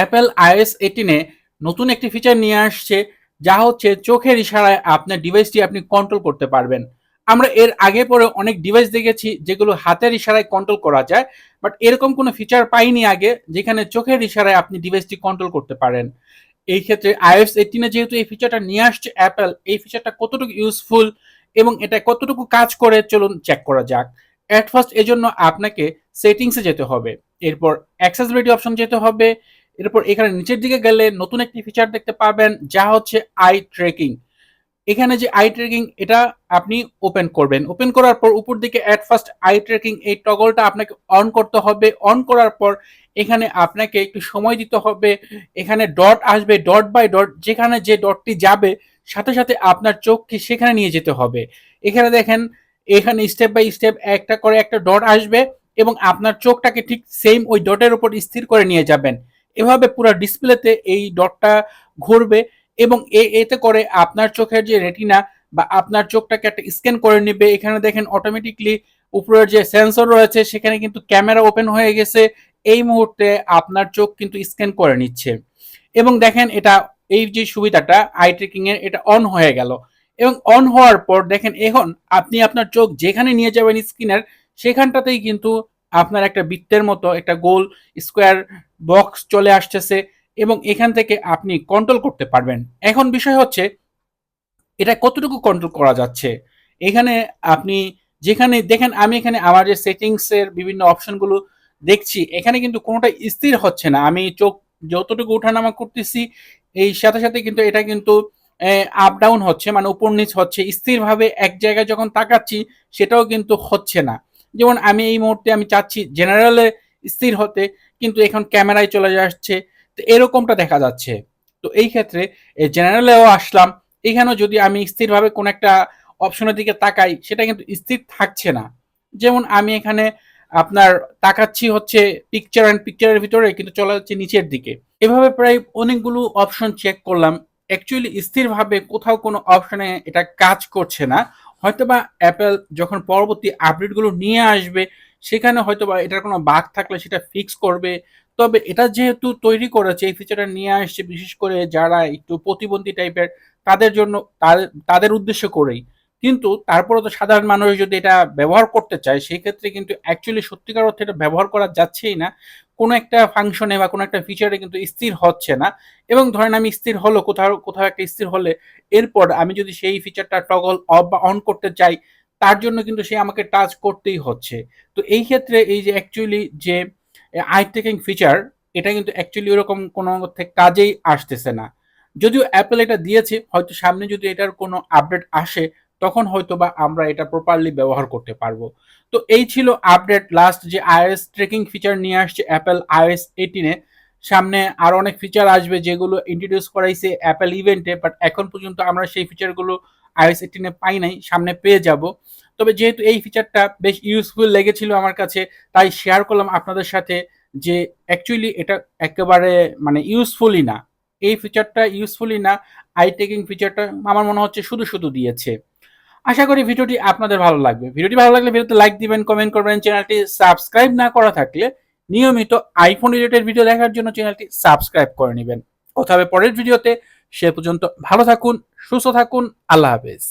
Apple is এইটিনে নতুন একটি feature নিয়ে আসছে, যা হচ্ছে চোখের ইশারায় আপনার ডিভাইসটি আপনি কন্ট্রোল করতে পারবেন। আমরা এর আগে পরে অনেক ডিভাইস দেখেছি যেগুলো হাতের ইশারায় কন্ট্রোল করা যায় বাট এরকম কোনো ফিচার পাইনি আগে যেখানে চোখের ইশারায় আপনি ডিভাইসটি কন্ট্রোল করতে পারেন। এই ক্ষেত্রে আইএস এইটিনে যেহেতু এই ফিচারটা নিয়ে আসছে অ্যাপেল এই ফিচারটা কতটুকু ইউজফুল এবং এটা কতটুকু কাজ করে চলুন চেক করা যাক। অ্যাট ফার্স্ট এজন্য আপনাকে সেটিংসে যেতে হবে, এরপর অ্যাক্সেসিবিলিটি অপশন যেতে হবে এরপর এখানে নিচের দিকে গেলে নতুন একটি ফিচার দেখতে পাবেন যা হচ্ছে আই ট্রেকিং এখানে যে আই ট্রেকিং এটা আপনি ওপেন করবেন। ওপেন করার পর উপর দিকে অ্যাট ফার্স্ট আই ট্রেকিং এই টগলটা আপনাকে অন করতে হবে। অন করার পর এখানে আপনাকে একটু সময় দিতে হবে। এখানে ডট আসবে ডট বাই ডট যেখানে যে ডটটি যাবে, সাথে সাথে আপনার চোখকে সেখানে নিয়ে যেতে হবে। এখানে দেখেন, এখানে স্টেপ বাই স্টেপ একটা করে একটা ডট আসবে এবং আপনার চোখটাকে ঠিক সেম ওই ডটের উপর স্থির করে নিয়ে যাবেন। এভাবে পুরো ডিসপ্লেতে এই ডটটা ঘুরবে এবং এতে করে আপনার চোখের যে রেটিনা বা আপনার চোখটাকে একটা স্ক্যান করে নেবে। এখানে দেখেন অটোমেটিকলি উপরের যে সেন্সর রয়েছে, সেখানে কিন্তু ক্যামেরা ওপেন হয়ে গেছে। এই মুহূর্তে আপনার চোখ কিন্তু স্ক্যান করে নিচ্ছে। এবং দেখেন এটা, এই যে সুবিধাটা আই ট্রেকিং এর, এটা অন হয়ে গেল। এবং অন হওয়ার পর দেখেন এখন আপনি আপনার চোখ যেখানে নিয়ে যাবেন স্ক্রিনের, সেখানটাতেই কিন্তু আপনার একটা বৃত্তের মতো একটা গোল স্কোয়ার বক্স চলে আসতেছে এবং এখান থেকে আপনি কন্ট্রোল করতে পারবেন। এখন বিষয় হচ্ছে, এটা কতটুকু কন্ট্রোল করা যাচ্ছে? এখানে আপনি যেখানে, দেখেন আমি এখানে আমার যে সেটিংস এর বিভিন্ন অপশনগুলো দেখছি, এখানে কিন্তু কোনোটা স্থির হচ্ছে না। আমি চোখ যতটুকু ওঠানামা করতেছি, এই সাথে সাথে কিন্তু এটা কিন্তু আপ ডাউন হচ্ছে মানে উপর নিচ হচ্ছে। স্থিরভাবে এক জায়গায় যখন তাকাচ্ছি, সেটাও কিন্তু হচ্ছে না। যেমন আমি এই মুহূর্তে আমি চাচ্ছি জেনারেলে স্থির হতে, কিন্তু এখন ক্যামেরায় চলে যাচ্ছে, তো এরকমটা দেখা যাচ্ছে। তো এই ক্ষেত্রে জেনারেলেও আসলাম, এখানেও যদি আমি স্থিরভাবে কোন একটা অপশনের দিকে তাকাই, সেটা কিন্তু স্থির থাকছে না। যেমন আমি এখানে আপনার তাকাচ্ছি হচ্ছে পিকচার অ্যান্ড পিকচারের ভিতরে, কিন্তু চলে যাচ্ছে নিচের দিকে। এভাবে প্রায় অনেকগুলো অপশন চেক করলাম। অ্যাকচুয়ালি স্থিরভাবে কোথাও কোনো অপশনে এটা কাজ করছে না। হয়তোবা অ্যাপেল যখন পরবর্তী আপডেটগুলো নিয়ে আসবে, সেখানে হয়তোবা এটার কোনো বাঘ থাকলে সেটা ফিক্স করবে। তবে এটা যেহেতু তৈরি করেছে, এই ফিচারটা নিয়ে আসছে, বিশেষ করে যারা একটু প্রতিবন্ধী টাইপের তাদের জন্য তাদের- তাদের উদ্দেশ্য করেই। কিন্তু তারপরে তো সাধারণ মানুষ যদি এটা ব্যবহার করতে চায় সেই ক্ষেত্রে কিন্তু অ্যাকচুয়ালি সত্যিকার অর্থে এটা ব্যবহার করা যাচ্ছেই না। কোনো একটা ফাংশনে বা কোনো একটা ফিচারে কিন্তু স্থির হচ্ছে না। এবং ধরেন আমি স্থির হলো, কোথাও কোথাও একটা স্থির হলে এরপর আমি যদি সেই ফিচারটা টগল অফ বা অন করতে চাই, তার জন্য কিন্তু সে আমাকে টাচ করতেই হচ্ছে। তো এই ক্ষেত্রে এই যে অ্যাকচুয়ালি যে আই টেকিং ফিচার এটা কিন্তু অ্যাকচুয়ালি ওরকম কোনো কাজেই আসতেছে না। যদিও অ্যাপেল এটা দিয়েছে, হয়তো সামনে যদি এটার কোনো আপডেট আসে তখন হয়তো বা আমরা এটা প্রপারলি ব্যবহার করতে পারব। তো এই ছিল আপডেট লাস্ট যে আইএস ট্রেকিং ফিচার নিয়ে আসছে অ্যাপেল আইএস এইটিনে সামনে আরও অনেক ফিচার আসবে যেগুলো ইন্ট্রোডিউস করাইছে অ্যাপেল ইভেন্টে বাট এখন পর্যন্ত আমরা সেই ফিচারগুলো আইএস এইটিনে পাই নাই, সামনে পেয়ে যাব। তবে যেহেতু এই ফিচারটা বেশ ইউজফুল লেগেছিল আমার কাছে, তাই শেয়ার করলাম আপনাদের সাথে যে অ্যাকচুয়ালি এটা একেবারে মানে ইউজফুলই না। এই ফিচারটা ইউজফুলই না আই টেকিং ফিচারটা আমার মনে হচ্ছে শুধু শুধু দিয়েছে। আশা করি ভিডিওটি আপনাদের ভালো লাগবে। ভিডিওটি ভালো লাগলে ভিডিওতে লাইক দিবেন কমেন্ট করবেন চ্যানেলটি সাবস্ক্রাইব না করা থাকলে নিয়মিত আইফোন রিলেটেড ভিডিও দেখার জন্য চ্যানেলটি সাবস্ক্রাইব করে নেবেন। কথা হবে পরের ভিডিওতে সে পর্যন্ত ভালো থাকুন, সুস্থ থাকুন, আল্লাহ হাফেজ।